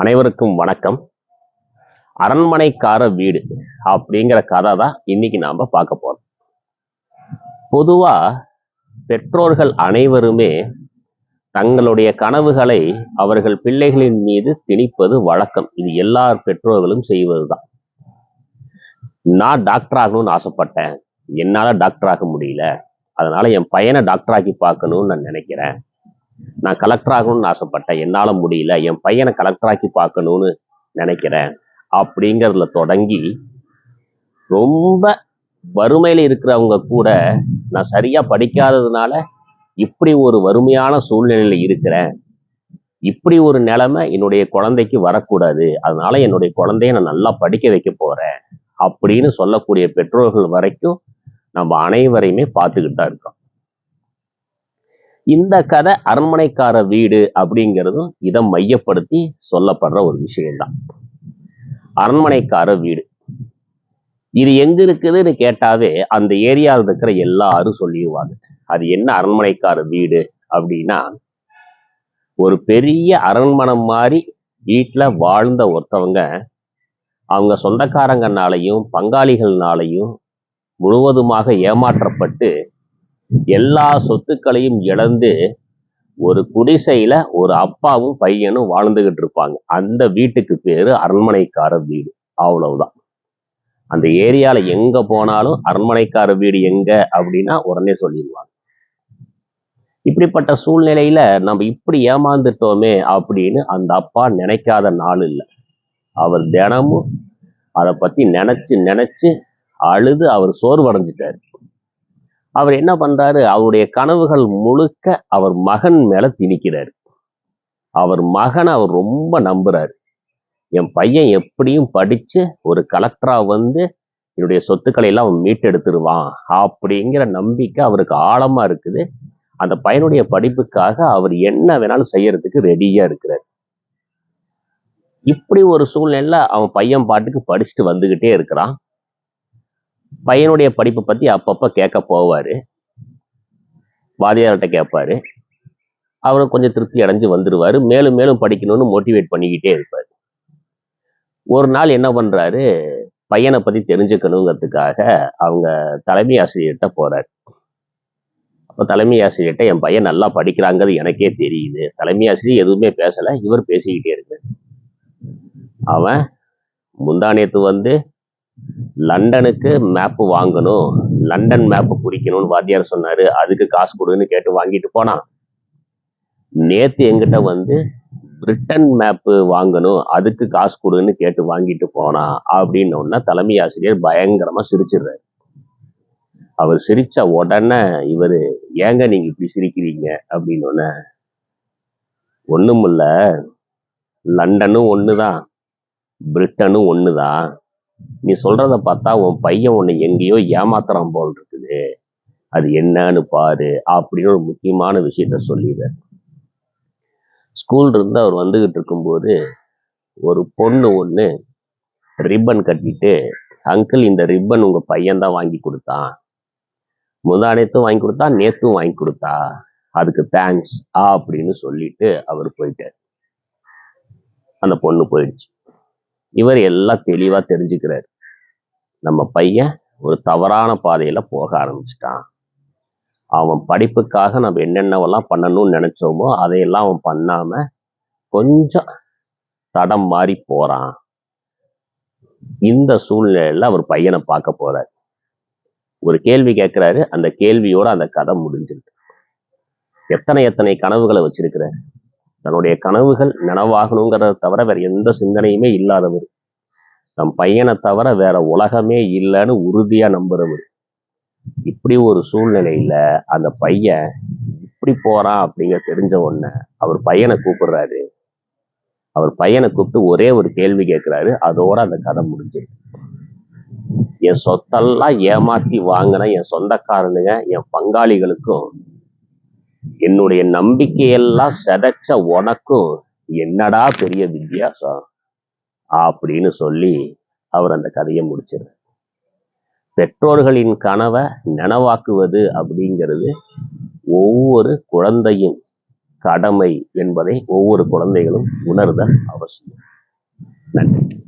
அனைவருக்கும் வணக்கம். அரண்மனைக்கார வீடு அப்படிங்கிற கதை தான் இன்னைக்கு நாம பார்க்க போறோம். பொதுவா பெற்றோர்கள் அனைவருமே தங்களுடைய கனவுகளை அவர்கள் பிள்ளைகளின் மீது திணிப்பது வழக்கம். இது எல்லா பெற்றோர்களும் செய்வதுதான். நான் டாக்டர் ஆகணும்னு ஆசைப்பட்டேன். என்னால டாக்டர் ஆக முடியல. அதனால என் பையனை டாக்டர் ஆக்கி பார்க்கணும்னு நான் நினைக்கிறேன். நான் கலெக்டர் ஆகணும்னு ஆசைப்பட்டேன். என்னால முடியல. என் பையனை கலெக்டராக்கி பார்க்கணும்னு நினைக்கிறேன். அப்படிங்கிறதுல தொடங்கி ரொம்ப வறுமையில இருக்கிறவங்க கூட நான் சரியா படிக்காததுனால இப்படி ஒரு வறுமையான சூழ்நிலையில இருக்கிறேன். இப்படி ஒரு நிலைமை என்னுடைய குழந்தைக்கு வரக்கூடாது. அதனால என்னுடைய குழந்தைய நான் நல்லா படிக்க வைக்க போறேன். அப்படின்னு சொல்லக்கூடிய பெற்றோர்கள் வரைக்கும் நம்ம அனைவரையுமே பார்த்துக்கிட்டு தான் இருக்கோம். இந்த கதை அரண்மனைக்கார வீடு அப்படிங்கிறதும் இதை மையப்படுத்தி சொல்லப்படுற ஒரு விஷயம்தான். அரண்மனைக்கார வீடு. இது எங்க இருக்குதுன்னு கேட்டாவே அந்த ஏரியாவில் இருக்கிற எல்லாரும் சொல்லிடுவாங்க. அது என்ன அரண்மனைக்கார வீடு அப்படின்னா ஒரு பெரிய அரண்மனை மாதிரி வீட்டில் வாழ்ந்த ஒருத்தவங்க அவங்க சொந்தக்காரங்கனாலையும் பங்காளிகள்னாலையும் முழுவதுமாக ஏமாற்றப்பட்டு எல்லா சொத்துக்களையும் இழந்து ஒரு குடிசையில ஒரு அப்பாவும் பையனும் வாழ்ந்துகிட்டு இருப்பாங்க. அந்த வீட்டுக்கு பேரு அரண்மனைக்கார வீடு. அவ்வளவுதான். அந்த ஏரியால எங்க போனாலும் அரண்மனைக்கார வீடு எங்க அப்படின்னா உடனே சொல்லிடுவாங்க. இப்படிப்பட்ட சூழ்நிலையில நம்ம இப்படி ஏமாந்துட்டோமே அப்படின்னு அந்த அப்பா நினைக்காத நாள் இல்லை. அவர் தினமும் அதை பத்தி நினைச்சு நினைச்சு அழுது அவர் சோர்வடைஞ்சிட்டாரு. அவர் என்ன பண்றாரு? அவருடைய கனவுகள் முழுக்க அவர் மகன் மேல திணிக்கிறாரு. அவர் மகனை அவர் ரொம்ப நம்புறாரு. என் பையன் எப்படியும் படிச்சு ஒரு கலெக்டரா வந்து என்னுடைய சொத்துக்களை எல்லாம் அவன் மீட்டெடுத்துருவான் அப்படிங்கிற நம்பிக்கை அவருக்கு ஆழமா இருக்குது. அந்த பையனுடைய படிப்புக்காக அவர் என்ன வேணாலும் செய்யறதுக்கு ரெடியா இருக்கிறார். இப்படி ஒரு சூழ்நிலையில அவன் பையன் பாட்டுக்கு படிச்சுட்டு வந்துகிட்டே இருக்கிறான். பையனுடைய படிப்பை பத்தி அப்பப்போ கேட்க போவாரு. வாதியார்கிட்ட கேட்பாரு. அவரும் கொஞ்சம் திருப்தி அடைஞ்சு வந்துருவாரு. மேலும் மேலும் படிக்கணும்னு மோட்டிவேட் பண்ணிக்கிட்டே இருப்பாரு. ஒரு நாள் என்ன பண்றாரு? பையனை பத்தி தெரிஞ்சுக்கணுங்கிறதுக்காக அவங்க தலைமை ஆசிரியர்கிட்ட போறாரு. அப்போ தலைமை ஆசிரியர்கிட்ட என் பையன் நல்லா படிக்கிறாங்கிறது எனக்கே தெரியுது. தலைமை ஆசிரியர் எதுவுமே பேசல. இவர் பேசிக்கிட்டே இருக்கு அவன் முந்தானியத்து வந்து லண்டனுக்கு மேப்பு வாங்கணும். லண்டன் மேப்பு குறிக்கணும்னு வாத்தியார் சொன்னாரு. அதுக்கு காசு கொடுன்னு கேட்டு வாங்கிட்டு போனான். நேத்து எங்கிட்ட வந்து பிரிட்டன் மேப்பு வாங்கணும். அதுக்கு காசு கொடுன்னு கேட்டு வாங்கிட்டு போனான் அப்படின்னு ஒன்னா தலைமை ஆசிரியர் பயங்கரமா சிரிச்சிடுறாரு. அவர் சிரிச்ச உடனே இவரு ஏங்க நீங்க இப்படி சிரிக்கிறீங்க? அப்படின்னு ஒண்ணுமில்ல. லண்டனும் ஒண்ணுதான். பிரிட்டனும் ஒண்ணுதான். நீ சொல்றத பார்த்தா உன் பையன் உன்னை எங்கேயோ ஏமாத்துறான் போல் இருக்குது அது என்னன்னு பாரு அப்படின்னு ஒரு முக்கியமான விஷயத்த சொல்லிடுற ஸ்கூல் இருந்து அவர் வந்துகிட்டு இருக்கும்போது ஒரு பொண்ணு ஒண்ணு ரிப்பன் கட்டிட்டு அங்கிள் இந்த ரிப்பன் உங்க பையன் தான் வாங்கி கொடுத்தான். நேத்தும் வாங்கி கொடுத்தா நேத்தும் வாங்கி கொடுத்தா. அதுக்கு தேங்க்ஸ் அப்படின்னு சொல்லிட்டு அவர் போயிட்டார். அந்த பொண்ணு போயிடுச்சு. இவர் எல்லாம் தெளிவா தெரிஞ்சுக்கிறாரு. நம்ம பையன் ஒரு தவறான பாதையில போக ஆரம்பிச்சிட்டான். அவன் படிப்புக்காக நம்ம என்னென்னவெல்லாம் பண்ணணும்னு நினைச்சோமோ அதையெல்லாம் அவன் பண்ணாம கொஞ்சம் தடம் மாறி போறான். இந்த சூழ்நிலையில அவர் பையனை பார்க்க போறாரு. ஒரு கேள்வி கேட்கிறாரு. அந்த கேள்வியோட அந்த கதை முடிஞ்சிருக்கு. எத்தனை எத்தனை கனவுகளை வச்சிருக்கிற தன்னுடைய கனவுகள் நனவாகணுங்கிறத தவிர வேற எந்த சிந்தனையுமே இல்லாதவர். தம் பையனை தவிர வேற உலகமே இல்லைன்னு உறுதியா நம்புறவர். இப்படி ஒரு சூழ்நிலையில அந்த பையன் இப்படி போறான் அப்படிங்கிற தெரிஞ்ச உடனே அவர் பையனை கூப்பிடுறாரு. அவர் பையனை கூப்பிட்டு ஒரே ஒரு கேள்வி கேட்கிறாரு. அதோட அந்த கதை முடிஞ்சிருக்கு என் சொத்தெல்லாம் ஏமாத்தி வாங்கின என் சொந்தக்காரனுங்க என் பங்காளிகளுக்கும் என்னுடைய நம்பிக்கையெல்லாம் செதைச்ச உனக்கும் என்னடா பெரிய வித்தியாசம்? அப்படின்னு சொல்லி அவர் அந்த கதையை முடிச்சிடுறார். பெற்றோர்களின் கனவை நனவாக்குவது அப்படிங்கிறது ஒவ்வொரு குழந்தையின் கடமை என்பதை ஒவ்வொரு குழந்தைகளும் உணர்தல் அவசியம். நன்றி.